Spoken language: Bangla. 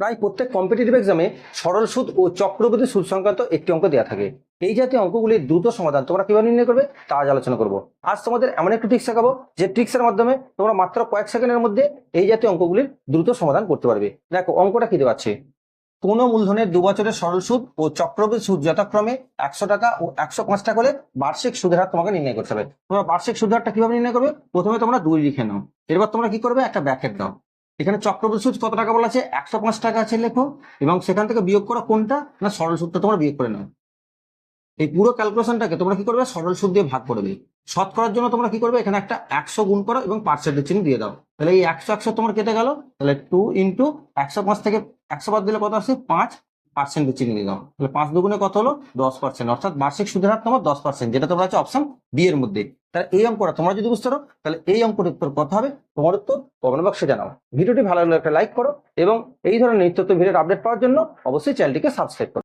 প্রায় প্রত্যেক কম্পিটিটিভ এক্সামে সরল সুদ ও চক্রবৃদ্ধি সুদ সংক্রান্ত একটি অঙ্ক দেওয়া থাকে। এই জাতীয় অঙ্কগুলির দ্রুত সমাধান তোমরা কীভাবে নির্ণয় করবে তা আজ আলোচনা করব। আজ তোমাদের এমন একটু ট্রিক্স শেখাবো যে ট্রিক্সের মাধ্যমে তোমরা মাত্র কয়েক সেকেন্ডের মধ্যে এই জাতীয় অঙ্কগুলির দ্রুত সমাধান করতে পারবে। দেখো, অঙ্কটা কি দেওয়া আছে? কোনো মূলধনের দু বছরের সরল সুদ ও চক্রবৃদ্ধি সুদ যথাক্রমে একশো টাকা ও একশো পাঁচ টাকা হলে বার্ষিক সুদের হার তোমাকে নির্ণয় করতে হবে। তোমরা বার্ষিক সুদের হারটা কীভাবে নির্ণয় করবে? প্রথমে তোমরা দুই লিখে নাও। এরপর তোমরা কি করবে? একটা ব্যাকেট দাও। এখানে চক্রবৃদ্ধি সুদ কত টাকা বলা আছে? একশো পাঁচ টাকা আছে লেখো। এবং সেখান থেকে বিয়োগ করা কোনটা? না, সরল সুদটা তোমরা বিয়োগ করে নাও। এই পুরো ক্যালকুলেশনটাকে তোমরা কি করবে? সরল সুদ দিয়ে ভাগ করবে শত করার জন্য তোমরা কি করবে? এখানে একটা একশো গুণ করো এবং পার্সেন্টের চিহ্ন দিয়ে দাও। তাহলে এই একশো একশো তোমার কেটে গেল। তাহলে টু ইন্টু একশো পাঁচ থেকে একশো বাদ দিলে কত আসছে পাঁচ। পার্সেন্টের চিহ্ন দিয়ে দাও। তাহলে পাঁচ দুগুণে কত হলো? দশ পার্সেন্ট অর্থাৎ বার্ষিক সুদের হার তোমার দশ পার্সেন্ট যেটা তোমরা আছে অপশন বি এর মধ্যে। তাহলে এই অঙ্কটা তোমরা যদি বুঝতে পারো, তাহলে এই অঙ্কটি উত্তর কত হবে? তোমার উত্তর কমেন্ট বক্সে জানাও। ভিডিওটি ভালো লাগলে একটা লাইক করো এবং এই ধরনের নিত্য ভিডিওর আপডেট পাওয়ার জন্য অবশ্যই চ্যানেলটিকে সাবস্ক্রাইব করো।